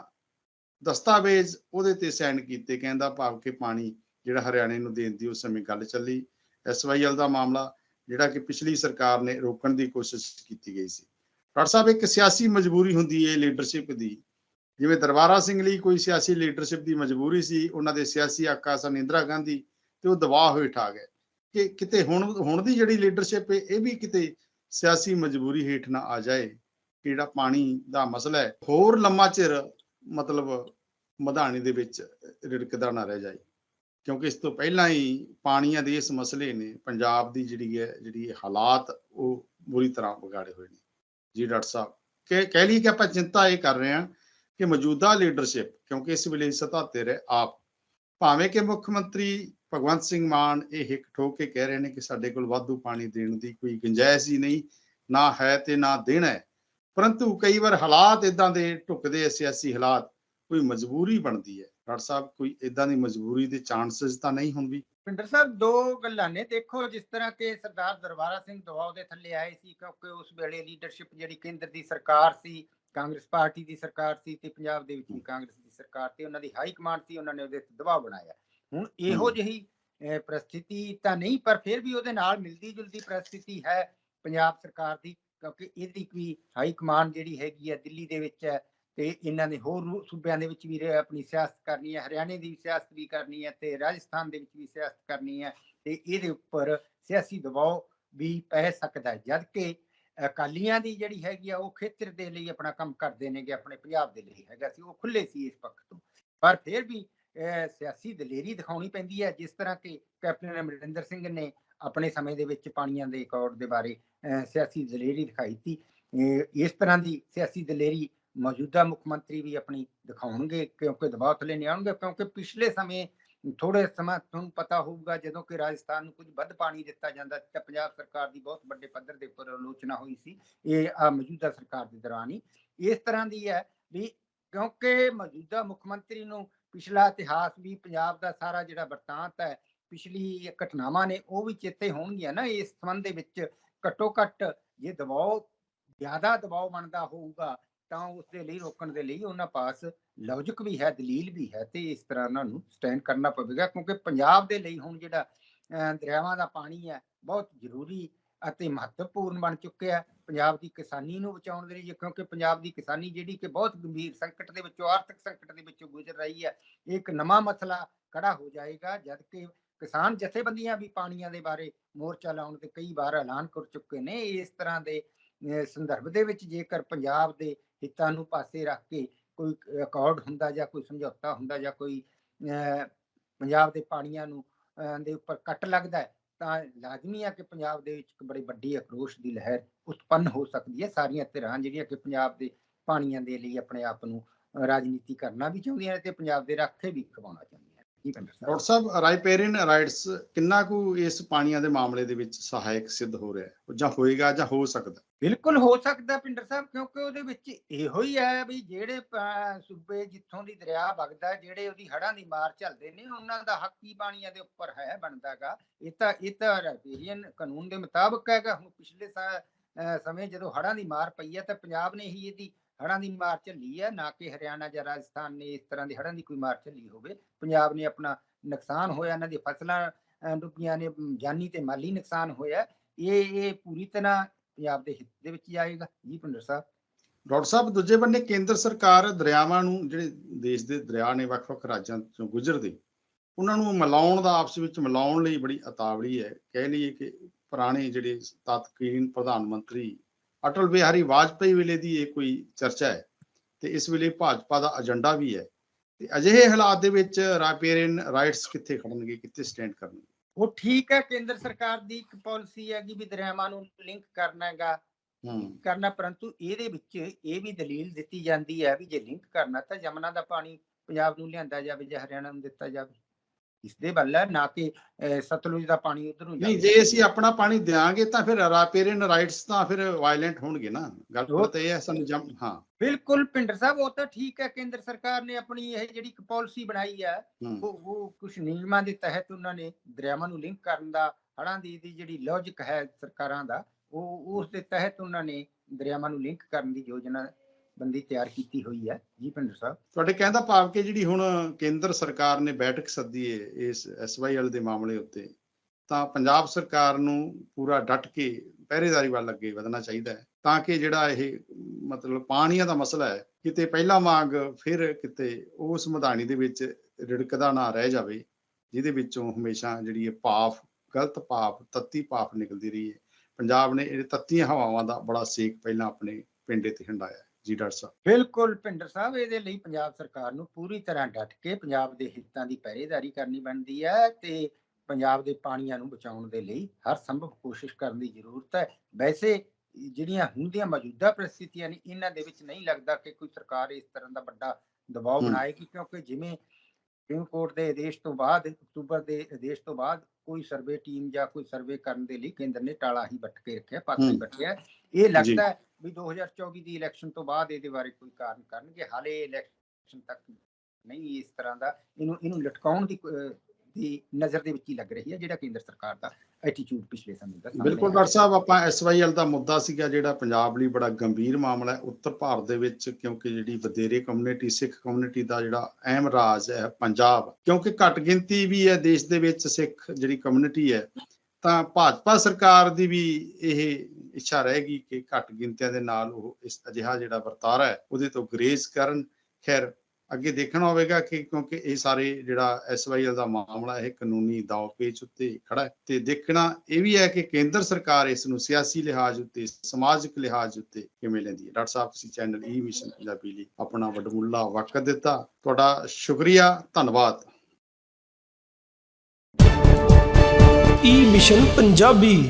ਦਸਤਾਵੇਜ਼ ਉਹਦੇ ਤੇ ਸਾਈਨ ਕੀਤੇ, ਕਹਿੰਦਾ ਭਾਵ ਕਿ ਪਾਣੀ ਜਿਹੜਾ ਹਰਿਆਣੇ ਨੂੰ ਦੇਣ ਦੀ ਉਸ ਸਮੇਂ ਗੱਲ ਚੱਲੀ। ਐਸਵਾਈਐਲ ਦਾ ਮਾਮਲਾ ਜਿਹੜਾ ਕਿ ਪਿਛਲੀ ਸਰਕਾਰ ਨੇ ਰੋਕਣ ਦੀ ਕੋਸ਼ਿਸ਼ ਕੀਤੀ ਗਈ ਸੀ। ਡਾਕਟਰ ਸਾਹਿਬ, ਇੱਕ ਸਿਆਸੀ ਮਜਬੂਰੀ ਹੁੰਦੀ ਹੈ ਲੀਡਰਸ਼ਿਪ ਦੀ। ਜਿਵੇਂ ਦਰਬਾਰਾ ਸਿੰਘ ਲਈ ਕੋਈ ਸਿਆਸੀ ਲੀਡਰਸ਼ਿਪ ਦੀ ਮਜਬੂਰੀ ਸੀ, ਉਹਨਾਂ ਦੇ ਸਿਆਸੀ ਆਕਾ ਸਨ ਇੰਦਰਾ ਗਾਂਧੀ ਤੇ ਉਹ ਦਬਾਅ ਹੋਏ ਠਾ ਗਏ। ਕਿ ਕਿਤੇ ਹੁਣ ਹੁਣ ਦੀ ਜਿਹੜੀ ਲੀਡਰਸ਼ਿਪ ਹੈ, ਇਹ ਵੀ ਕਿਤੇ ਸਿਆਸੀ ਮਜਬੂਰੀ ਹੇਠ ਨਾ ਆ ਜਾਏ ਜਿਹੜਾ ਪਾਣੀ ਦਾ ਮਸਲਾ ਹੈ, ਹੋਰ ਲੰਮਾ ਚਿਰ ਮਤਲਬ ਮਧਾਣੀ ਦੇ ਵਿੱਚ ਰਿੜਕਦਾ ਨਾ ਰਹਿ ਜਾਏ। ਕਿਉਂਕਿ ਇਸ ਤੋਂ ਪਹਿਲਾਂ ਹੀ ਪਾਣੀਆਂ ਦੇ ਇਸ ਮਸਲੇ ਨੇ, ਪੰਜਾਬ ਦੀ ਜਿਹੜੀ ਹੈ, ਜਿਹੜੀ ਹਾਲਾਤ, ਉਹ ਬੁਰੀ ਤਰ੍ਹਾਂ ਵਿਗਾੜੇ ਹੋਏ ਨੇ। ਜੀ ਡਾਕਟਰ ਸਾਹਿਬ ਕਿ ਕਹਿ ਲਈਏ ਕਿ ਆਪਾਂ ਚਿੰਤਾ ਇਹ ਕਰ ਰਹੇ ਹਾਂ ਕਿ ਮੌਜੂਦਾ ਲੀਡਰਸ਼ਿਪ ਕਿਉਂਕਿ ਇਸ ਵੇਲੇ ਸੱਤਾ ਤੇ ਰਹੇ ਆਪ, ਭਾਵੇਂ ਕਿ ਮੁੱਖ ਮੰਤਰੀ ਭਗਵੰਤ ਸਿੰਘ ਮਾਨ ਇਹ ਹਿੱਕ ਠੋਕ ਕੇ ਕਹਿ ਰਹੇ ਨੇ ਕਿ ਸਾਡੇ ਕੋਲ ਵਾਧੂ ਪਾਣੀ ਦੇਣ ਦੀ ਕੋਈ ਗੁੰਜਾਇਸ਼ ਹੀ ਨਹੀਂ, ਨਾ ਹੈ ਤੇ ਨਾ ਦੇਣਾ ਹੈ। ਪਰੰਤੂ ਕਈ ਵਾਰ ਹਾਲਾਤ ਇਦਾਂ ਦੇ ਢੁਕਦੇ ਸਿਆਸੀ ਹਾਲਾਤ, ਕੋਈ ਮਜਬੂਰੀ ਬਣਦੀ ਹੈ। ਡਾਕਟਰ ਸਾਹਿਬ, ਕੋਈ ਇਦਾਂ ਦੀ ਮਜਬੂਰੀ ਦੇ ਚਾਂਸਸ ਤਾਂ ਨਹੀਂ ਹੁਣ ਪਿੰਡਰ ਸਾਹਿਬ, ਦੋ ਗੱਲਾਂ ਨੇ। ਦੇਖੋ, ਜਿਸ ਤਰ੍ਹਾਂ ਕਿ ਸਰਦਾਰ ਦਰਬਾਰਾ ਸਿੰਘ ਦਵਾਬ ਦੇ ਥੱਲੇ ਆਏ ਸੀ, ਕਿਉਂਕਿ ਉਸ ਵੇਲੇ ਲੀਡਰਸ਼ਿਪ ਜਿਹੜੀ ਕੇਂਦਰ ਦੀ ਸਰਕਾਰ ਸੀ, ਕਾਂਗਰਸ ਪਾਰਟੀ ਦੀ ਸਰਕਾਰ ਸੀ ਤੇ ਪੰਜਾਬ ਦੇ ਵਿੱਚ ਕਾਂਗਰਸ ਦੀ ਸਰਕਾਰ ਤੇ ਉਹਨਾਂ ਦੀ ਹਾਈ ਕਮਾਂਡ ਸੀ, ਉਹਨਾਂ ਨੇ ਉਹਦੇ ਤੇ ਦਬਾਅ ਬਣਾਇਆ। ਹੁਣ ਇਹੋ। ਜਿਹੀ ਪ੍ਰਸਥਿਤੀ ਤਾਂ ਨਹੀਂ ਪਰ ਫਿਰ ਵੀ ਉਹਦੇ ਨਾਲ ਮਿਲਦੀ ਜੁਲਦੀ ਪ੍ਰਸਥਿਤੀ ਹੈ ਪੰਜਾਬ ਸਰਕਾਰ ਦੀ ਕਿਉਂਕਿ ਇਹਦੀ ਵੀ ਹਾਈ ਕਮਾਂਡ ਜਿਹੜੀ ਹੈਗੀ ਹੈ ਦਿੱਲੀ ਦੇ ਵਿੱਚ ਹੈ ਤੇ ਇਹਨਾਂ ਨੇ ਹੋਰ ਸੂਬਿਆਂ ਦੇ ਵਿੱਚ ਵੀ ਆਪਣੀ ਸਿਆਸਤ ਕਰਨੀ ਹੈ ਹਰਿਆਣੇ ਦੀ ਸਿਆਸਤ ਵੀ ਕਰਨੀ ਹੈ ਤੇ ਰਾਜਸਥਾਨ ਦੇ ਵਿੱਚ ਵੀ ਸਿਆਸਤ ਕਰਨੀ ਹੈ ਤੇ ਇਹਦੇ ਉੱਪਰ ਸਿਆਸੀ ਦਬਾਅ ਵੀ ਪੈ ਸਕਦਾ ਹੈ ਜਦ ਕਿ ਅਕਾਲੀਆਂ ਦੀ ਜਿਹੜੀ ਹੈਗੀ ਆ ਉਹ ਖੇਤਰ ਦੇ ਲਈ ਆਪਣਾ ਕੰਮ ਕਰਦੇ ਨੇਗੇ ਆਪਣੇ ਪੰਜਾਬ ਦੇ ਲਈ ਹੈਗਾ ਸੀ ਉਹ ਖੁੱਲੇ ਸੀ ਇਸ ਪੱਖ ਤੋਂ ਪਰ ਫਿਰ ਵੀ ਸਿਆਸੀ ਦਲੇਰੀ ਦਿਖਾਉਣੀ ਪੈਂਦੀ ਹੈ, ਜਿਸ ਤਰ੍ਹਾਂ ਕਿ ਕੈਪਟਨ ਅਮਰਿੰਦਰ ਸਿੰਘ ਨੇ ਆਪਣੇ ਸਮੇਂ ਦੇ ਵਿੱਚ ਪਾਣੀਆਂ ਦੇ ਰਿਕਾਰਡ ਦੇ ਬਾਰੇ ਸਿਆਸੀ ਦਲੇਰੀ ਦਿਖਾਈ ਦਿੱਤੀ। ਇਸ ਤਰ੍ਹਾਂ ਦੀ ਸਿਆਸੀ ਦਲੇਰੀ ਮੌਜੂਦਾ ਮੁੱਖ ਮੰਤਰੀ ਵੀ ਆਪਣੀ ਦਿਖਾਉਣਗੇ, ਕਿਉਂਕਿ ਦਬਾਅ ਥੱਲੇ ਨਹੀਂ ਆਉਣਗੇ, ਕਿਉਂਕਿ ਪਿਛਲੇ ਸਮੇਂ ਥੋੜੇ ਸਮਾਂ ਤੁਹਾਨੂੰ ਪਤਾ ਹੋਊਗਾ, ਜਦੋਂ ਕਿ ਰਾਜਸਥਾਨ ਨੂੰ ਕੁਝ ਵੱਧ ਪਾਣੀ ਦਿੱਤਾ ਜਾਂਦਾ ਤਾਂ ਪੰਜਾਬ ਸਰਕਾਰ ਦੀ ਬਹੁਤ ਵੱਡੇ ਪੱਧਰ ਦੇ ਉੱਪਰ ਆਲੋਚਨਾ ਹੋਈ ਸੀ, ਇਹ ਆ ਮੌਜੂਦਾ ਸਰਕਾਰ ਦੇ ਦੌਰਾਨ ਹੀ। ਇਸ ਤਰ੍ਹਾਂ ਦੀ ਹੈ ਵੀ ਕਿਉਂਕਿ ਮੌਜੂਦਾ ਮੁੱਖ ਮੰਤਰੀ ਨੂੰ ਪਿਛਲਾ ਇਤਿਹਾਸ ਵੀ ਪੰਜਾਬ ਦਾ ਸਾਰਾ ਜਿਹੜਾ ਵਰਤਾਂਤ ਹੈ, ਪਿਛਲੀ ਘਟਨਾਵਾਂ ਨੇ, ਉਹ ਵੀ ਚੇਤੇ ਹੋਣਗੀਆਂ ਨਾ, ਇਸ ਸੰਬੰਧ ਦੇ ਵਿੱਚ ਘੱਟੋ ਘੱਟ ਜੇ ਦਬਾਅ, ਜ਼ਿਆਦਾ ਦਬਾਅ ਬਣਦਾ ਹੋਊਗਾ, ਤਾਂ ਉਸ ਦੇ ਲਈ, ਰੋਕਣ ਦੇ ਲਈ ਉਹਨਾਂ ਪਾਸ ਲੌਜਿਕ ਵੀ ਹੈ, ਦਲੀਲ ਵੀ ਹੈ ਤੇ ਇਸ ਤਰ੍ਹਾਂ ਉਹਨਾਂ ਨੂੰ ਸਟੈਂਡ ਕਰਨਾ ਪਵੇਗਾ, ਕਿਉਂਕਿ ਪੰਜਾਬ ਦੇ ਲਈ ਹੁਣ ਜਿਹੜਾ ਦਰਿਆਵਾਂ ਦਾ ਪਾਣੀ ਹੈ, ਬਹੁਤ ਜ਼ਰੂਰੀ ਅਤੇ ਮਹੱਤਵਪੂਰਨ ਬਣ ਚੁੱਕਿਆ ਪੰਜਾਬ ਦੀ ਕਿਸਾਨੀ ਨੂੰ ਬਚਾਉਣ ਦੇ ਲਈ ਕਿਉਂਕਿ ਪੰਜਾਬ ਦੀ ਕਿਸਾਨੀ ਜਿਹੜੀ ਕਿ ਬਹੁਤ ਗੰਭੀਰ ਸੰਕਟ ਦੇ ਵਿੱਚੋਂ, ਆਰਥਿਕ ਸੰਕਟ ਦੇ ਵਿੱਚੋਂ ਗੁਜ਼ਰ ਰਹੀ ਹੈ, ਇਹ ਇੱਕ ਨਵਾਂ ਮਸਲਾ ਖੜਾ ਹੋ ਜਾਏਗਾ, ਜਦ ਕਿ ਕਿਸਾਨ ਜਥੇਬੰਦੀਆਂ ਵੀ ਪਾਣੀਆਂ ਦੇ ਬਾਰੇ ਮੋਰਚਾ ਲਾਉਣ ਤੇ ਕਈ ਵਾਰ ਐਲਾਨ ਕਰ ਚੁੱਕੇ ਨੇ, ਇਸ ਤਰ੍ਹਾਂ ਦੇ ਸੰਦਰਭ ਦੇ ਵਿੱਚ ਜੇਕਰ ਪੰਜਾਬ ਦੇ ਹਿੱਤਾਂ ਨੂੰ ਪਾਸੇ ਰੱਖ ਕੇ ਕੋਈ ਅਕਾਰਡ ਹੁੰਦਾ ਜਾਂ ਕੋਈ ਸਮਝੌਤਾ ਹੁੰਦਾ ਜਾਂ ਕੋਈ ਪੰਜਾਬ ਦੇ ਪਾਣੀਆਂ ਨੂੰ ਦੇ ਉੱਪਰ ਕੱਟ ਲੱਗਦਾ ਹੈ ਤਾਂ ਲਾਜ਼ਮੀ ਆ ਕਿ ਪੰਜਾਬ ਦੇ ਵਿੱਚ ਇੱਕ ਬੜੀ ਵੱਡੀ ਅਕਰੋਸ਼ ਦੀ ਲਹਿਰ ਉਤਪੰਨ ਹੋ ਸਕਦੀ ਹੈ। ਸਾਰੀਆਂ ਧਿਰਾਂ ਜਿਹੜੀਆਂ ਕਿ ਪੰਜਾਬ ਦੇ ਪਾਣੀਆਂ ਦੇ ਲਈ ਆਪਣੇ ਆਪ ਨੂੰ ਰਾਜਨੀਤੀ ਕਰਨਾ ਵੀ ਚਾਹੁੰਦੀਆਂ ਨੇ ਤੇ ਪੰਜਾਬ ਦੇ ਰਾਖੇ ਵੀ ਖਵਾਉਣਾ ਚਾਹੁੰਦੀਆਂ ਨੇ। ਡਾਕਟਰ ਸਾਹਿਬ ਰਾਈਪੇਰੀਅਨ ਰਾਈਟਸ ਕਿੰਨਾ ਕੁ ਇਸ ਪਾਣੀਆਂ ਦੇ ਮਾਮਲੇ ਦੇ ਵਿੱਚ ਸਹਾਇਕ ਸਿੱਧ ਹੋ ਰਿਹਾ ਹੈ? ਜਾਂ ਹੋਏਗਾ ਜਾਂ ਹੋ ਸਕਦਾ? ਬਿਲਕੁਲ ਹੋ ਸਕਦਾ ਪਿੰਡਰ ਸਾਹਿਬ, ਕਿਉਂਕਿ ਉਹਦੇ ਵਿੱਚ ਇਹੋ ਹੀ ਹੈ ਵੀ ਜਿਹੜੇ ਸੂਬੇ ਜਿੱਥੋਂ ਦੀ ਦਰਿਆ ਵਗਦਾ, ਜਿਹੜੇ ਉਹਦੀ ਹੜ੍ਹਾਂ ਦੀ ਮਾਰ ਝੱਲਦੇ ਨੇ, ਉਹਨਾਂ ਦਾ ਹੱਕ ਹੀ ਪਾਣੀਆਂ ਦੇ ਉੱਪਰ ਹੈ, ਬਣਦਾਗਾ। ਇਹ ਤਾਂ ਇਹ ਤਾਂ ਰੈਪੇਰੀਅਨ ਕਾਨੂੰਨ ਦੇ ਮੁਤਾਬਕ ਹੈਗਾ। ਹੁਣ ਪਿਛਲੇ ਸਾ- ਅਹ, ਸਮੇਂ ਜਦੋਂ ਹੜ੍ਹਾਂ ਦੀ ਮਾਰ ਪਈ ਹੈ, ਤਾਂ ਪੰਜਾਬ ਨੇ ਹੀ ਇਹਦੀ ਹੜ੍ਹਾਂ ਦੀ ਮਾਰ ਝੱਲੀ ਹੈ। ਨਾ ਕਿ ਹਰਿਆਣਾ ਜਾਂ ਰਾਜਸਥਾਨ ਨੇ ਇਸ ਤਰ੍ਹਾਂ ਦੀ ਹੜ੍ਹਾਂ ਦੀ ਕੋਈ ਮਾਰ ਝੱਲੀ ਹੋਵੇ। ਪੰਜਾਬ ਨੇ ਆਪਣਾ ਨੁਕਸਾਨ ਹੋਇਆ, ਇਹਨਾਂ ਦੀ ਫਸਲਾਂ ਡੁੱਬੀਆਂ ਨੇ, ਜਾਨੀ ਤੇ ਮਾਲੀ ਨੁਕਸਾਨ ਹੋਇਆ। ਇਹ ਇਹ ਪੂਰੀ ਤਰ੍ਹਾਂ ਪੰਜਾਬ ਦੇ ਹਿੱਤ ਦੇ ਵਿੱਚ ਹੀ ਆਏਗਾ। ਜੀ ਪਿੰਡਰ ਸਾਹਿਬ। ਡਾਕਟਰ ਸਾਹਿਬ, ਦੂਜੇ ਬੰਨੇ ਕੇਂਦਰ ਸਰਕਾਰ ਦਰਿਆਵਾਂ ਨੂੰ, ਜਿਹੜੇ ਦੇਸ਼ ਦੇ ਦਰਿਆ ਨੇ, ਵੱਖ-ਵੱਖ ਰਾਜਾਂ ਤੋਂ ਗੁਜ਼ਰਦੇ, ਉਹਨਾਂ ਨੂੰ ਮਿਲਾਉਣ ਦਾ ਆਪਸ ਵਿੱਚ ਮਿਲਾਉਣ ਲਈ ਬੜੀ ਅਤਾਵੜੀ ਹੈ। ਕਹਿ ਲਈਏ ਕਿ ਪੁਰਾਣੇ ਜਿਹੜੇ ਤਤਕਾਲੀਨ ਪ੍ਰਧਾਨ ਮੰਤਰੀ ਅਟਲ ਬਿਹਾਰੀ ਵਾਜਪਾਈ ਵੇਲੇ ਦੀ ਇਹ ਕੋਈ ਚਰਚਾ ਹੈ ਤੇ ਇਸ ਵੇਲੇ ਭਾਜਪਾ ਦਾ ਏਜੰਡਾ ਵੀ ਹੈ ਤੇ ਅਜਿਹੇ ਹਾਲਾਤ ਦੇ ਵਿੱਚ ਰਾਈਪੇਰੀਅਨ ਰਾਈਟਸ ਕਿੱਥੇ ਖੜਨਗੇ, ਕਿੱਥੇ ਸਟੈਂਡ ਕਰਨਗੇ? ਉਹ ਠੀਕ ਹੈ ਕੇਂਦਰ ਸਰਕਾਰ ਦੀ ਇੱਕ ਪਾਲਿਸੀ ਹੈਗੀ ਵੀ ਦਰਿਆਵਾਂ ਨੂੰ ਲਿੰਕ ਕਰਨਾ ਹੈਗਾ। ਹੂੰ। ਕਰਨਾ ਪਰੰਤੂ ਇਹਦੇ ਵਿੱਚ ਇਹ ਵੀ ਦਲੀਲ ਦਿੱਤੀ ਜਾਂਦੀ ਹੈ ਵੀ ਜੇ ਲਿੰਕ ਕਰਨਾ ਤਾਂ ਯਮਨਾ ਦਾ ਪਾਣੀ ਪੰਜਾਬ ਨੂੰ ਲਿਆਂਦਾ ਜਾਵੇ ਜਾਂ ਹਰਿਆਣਾ ਨੂੰ ਦਿੱਤਾ ਜਾਵੇ। ਇਸ ਦੇ ਵੱਲ ਹੈ ਨਾ ਕਿ ਸਤਲੁਜ ਦਾ ਪਾਣੀ ਉਧਰ ਨੂੰ ਨਹੀਂ ਜੇ ਅਸੀਂ ਆਪਣਾ ਪਾਣੀ ਦਿਆਂਗੇ ਤਾਂ ਫਿਰ ਰਾਈਪੇਰੀਅਨ ਰਾਈਟਸ ਤਾਂ ਫਿਰ ਵਾਇਲੈਂਟ ਹੋਣਗੇ ਨਾ। ਗੱਲ ਤਾਂ ਇਹ ਹੈ ਸਾਨੂੰ ਜਮ ਹਾਂ। ਬਿਲਕੁਲ ਪਿੰਡਰ ਸਾਹਿਬ ਉਹ ਤਾਂ ਠੀਕ ਹੈ ਕੇਂਦਰ ਸਰਕਾਰ ਨੇ ਆਪਣੀ ਇਹ ਜਿਹੜੀ ਇੱਕ ਪਾਲਿਸੀ ਬਣਾਈ ਹੈ ਉਹ ਉਹ ਕੁਝ ਨਿਯਮਾਂ ਦੇ ਤਹਿਤ ਉਹਨਾਂ ਨੇ ਦਰਿਆਵਾਂ ਨੂੰ ਲਿੰਕ ਕਰਨ ਦਾ ਹੜ੍ਹਾਂ ਦੀ ਦੀ ਜਿਹੜੀ ਲੌਜਿਕ ਹੈ ਸਰਕਾਰਾਂ ਦਾ ਉਹ ਉਸ ਦੇ ਤਹਿਤ ਉਹਨਾਂ ਨੇ ਦਰਿਆਵਾਂ ਨੂੰ ਲਿੰਕ ਕਰਨ ਦੀ ਯੋਜਨਾ ਬੰਦੀ ਤਿਆਰ ਕੀਤੀ ਹੋਈ ਹੈ। ਜੀ ਪਿੰਡਰ ਸਾਹਿਬ। ਤੁਹਾਡੇ ਕਹਿੰਦਾ ਭਾਵ ਕਿ ਜਿਹੜੀ ਹੁਣ ਕੇਂਦਰ ਸਰਕਾਰ ਨੇ ਬੈਠਕ ਸੱਦੀ ਹੈ ਇਸ ਐਸਵਾਈਐਲ ਦੇ ਮਾਮਲੇ ਉੱਤੇ, ਤਾਂ ਪੰਜਾਬ ਸਰਕਾਰ ਨੂੰ ਪੂਰਾ ਡਟ ਕੇ ਪਹਿਰੇਦਾਰੀ ਵੱਲ ਅੱਗੇ ਵਧਣਾ ਚਾਹੀਦਾ ਹੈ, ਤਾਂ ਕਿ ਜਿਹੜਾ ਇਹ ਮਤਲਬ ਪਾਣੀਆਂ ਦਾ ਮਸਲਾ ਹੈ, ਕਿਤੇ ਪਹਿਲਾ ਵਾਂਗ ਫਿਰ ਕਿਤੇ ਉਸ ਮਧਾਣੀ ਦੇ ਵਿੱਚ ਰਿੜਕਦਾ ਨਾ ਰਹਿ ਜਾਵੇ, ਜਿਹਦੇ ਵਿੱਚੋਂ ਹਮੇਸ਼ਾ ਜਿਹੜੀ ਇਹ ਭਾਫ ਗਲਤ ਭਾਫ ਤੱਤੀ ਭਾਫ ਨਿਕਲਦੀ ਰਹੀ ਹੈ। ਪੰਜਾਬ ਨੇ ਇਹ ਤੱਤੀਆਂ ਹਵਾਵਾਂ ਦਾ ਬੜਾ ਸੇਕ ਪਹਿਲਾਂ ਆਪਣੇ ਪਿੰਡੇ ਤੇ ਹੰਡਾਇਆ ਜੀ ਡਾਕਟਰ ਸਾਹਿਬ ਬਿਲਕੁਲ ਭਿੰਡਰ ਸਾਹਿਬ ਇਹਦੇ ਲਈ ਪੰਜਾਬ ਸਰਕਾਰ ਨੂੰ ਪੂਰੀ ਤਰ੍ਹਾਂ ਡਟ ਕੇ ਪੰਜਾਬ ਦੇ ਹਿੱਤਾਂ ਦੀ ਪਹਿਰੇਦਾਰੀ ਕਰਨੀ ਬਣਦੀ ਹੈ ਤੇ ਪੰਜਾਬ ਦੇ ਪਾਣੀਆਂ ਨੂੰ ਬਚਾਉਣ ਦੇ ਲਈ ਹਰ ਸੰਭਵ ਕੋਸ਼ਿਸ਼ ਕਰਨ ਦੀ ਜ਼ਰੂਰਤ ਹੈ ਵੈਸੇ ਜਿਹੜੀਆਂ ਹੁਣ ਦੀਆਂ ਮੌਜੂਦਾ ਪ੍ਰਸਥਿਤੀਆਂ ਨੇ ਇਹਨਾਂ ਦੇ ਵਿੱਚ ਨਹੀਂ ਲੱਗਦਾ ਕਿ ਕੋਈ ਸਰਕਾਰ ਇਸ ਤਰ੍ਹਾਂ ਦਾ ਵੱਡਾ ਦਬਾਅ। ਬਣਾਏਗੀ ਕਿਉਂਕਿ ਜਿਵੇਂ ਸੁਪਰੀਮ ਕੋਰਟ ਦੇ ਆਦੇਸ਼ ਤੋਂ ਬਾਅਦ ਅਕਤੂਬਰ ਦੇ ਆਦੇਸ਼ ਤੋਂ ਬਾਅਦ ਕੋਈ ਸਰਵੇ ਟੀਮ ਜਾਂ ਕੋਈ ਸਰਵੇ ਕਰਨ ਦੇ ਲਈ ਕੇਂਦਰ ਨੇ ਟਾਲਾ ਹੀ ਵੱਟ ਕੇ ਰੱਖਿਆ ਪਾਸੇ। ਵੱਟਿਆ ਇਹ ਲੱਗਦਾ ਹੈ ਵੀ 2024 ਦੀ ਇਲੈਕਸ਼ਨ ਤੋਂ ਬਾਅਦ ਇਹਦੇ ਬਾਰੇ ਕੋਈ ਕਾਰਨ ਕਰਨਗੇ? ਹਾਲੇ ਇਲੈਕਸ਼ਨ ਤੱਕ ਨਹੀਂ ਇਸ ਤਰ੍ਹਾਂ ਦਾ। ਇਹਨੂੰ ਇਹਨੂੰ ਲਟਕਾਉਣ ਦੀ ਦੀ ਨਜ਼ਰ ਦੇ ਵਿੱਚ ਹੀ ਲੱਗ ਰਹੀ ਹੈ ਜਿਹੜਾ ਕੇਂਦਰ ਸਰਕਾਰ ਦਾ ਐਟੀਟਿਊਡ ਪਿਛਲੇ ਸਮੇਂ ਦਾ ਬਿਲਕੁਲ। ਡਾਕਟਰ ਸਾਹਿਬ ਆਪਾਂ ਐਸਵਾਈਐਲ ਦਾ ਮੁੱਦਾ ਸੀਗਾ ਜਿਹੜਾ ਪੰਜਾਬ ਲਈ ਬੜਾ ਗੰਭੀਰ ਮਾਮਲਾ ਹੈ। ਉੱਤਰ ਭਾਰਤ ਦੇ ਵਿੱਚ ਕਿਉਂਕਿ ਜਿਹੜੀ ਵਧੇਰੇ ਕਮਿਊਨਿਟੀ ਸਿੱਖ ਕਮਿਊਨਿਟੀ ਦਾ ਜਿਹੜਾ ਅਹਿਮ ਰਾਜ ਹੈ ਪੰਜਾਬ ਕਿਉਂਕਿ ਘੱਟ ਗਿਣਤੀ ਵੀ ਹੈ ਦੇਸ਼ ਦੇ ਵਿੱਚ ਸਿੱਖ ਜਿਹੜੀ ਕਮਿਊਨਿਟੀ ਹੈ ਤਾਂ ਭਾਜਪਾ ਸਰਕਾਰ ਦੀ ਵੀ ਇਹ ਇੱਛਾ ਰਹੇਗੀ ਕਿ ਘੱਟ ਗਿਣਤੀਆਂ ਦੇ ਨਾਲ ਉਹ ਇਸ ਅਜਿਹਾ ਜਿਹੜਾ ਵਰਤਾਰਾ ਹੈ, ਉਹਦੇ ਤੋਂ ਗਰੇਜ਼ ਕਰਨ। ਖੈਰ, ਅੱਗੇ ਦੇਖਣਾ ਹੋਵੇਗਾ ਕਿ ਕਿਉਂਕਿ ਇਹ ਸਾਰੇ ਜਿਹੜਾ ਐਸਵਾਈਐਲ ਦਾ ਮਾਮਲਾ ਇਹ ਕਾਨੂੰਨੀ ਦਾਅ ਪੇਚ ਉੱਤੇ ਖੜਾ ਹੈ। ਤੇ ਦੇਖਣਾ ਇਹ ਵੀ ਹੈ ਕਿ ਕੇਂਦਰ ਸਰਕਾਰ ਇਸ ਨੂੰ ਸਿਆਸੀ ਲਿਹਾਜ਼ ਉੱਤੇ, ਸਮਾਜਿਕ ਲਿਹਾਜ਼ ਉੱਤੇ ਕਿਵੇਂ ਲੈਂਦੀ ਹੈ? ਡਾਕਟਰ ਸਾਹਿਬ, ਤੁਸੀਂ ਚੈਨਲ ਈ ਮਿਸ਼ਨ ਪੰਜਾਬੀ ਲਈ ਆਪਣਾ ਵੱਡਮੁੱਲਾ ਵਕਤ ਦਿੱਤਾ। ਤੁਹਾਡਾ ਸ਼ੁਕਰੀਆ, ਧੰਨਵਾਦ। E mission Punjabi.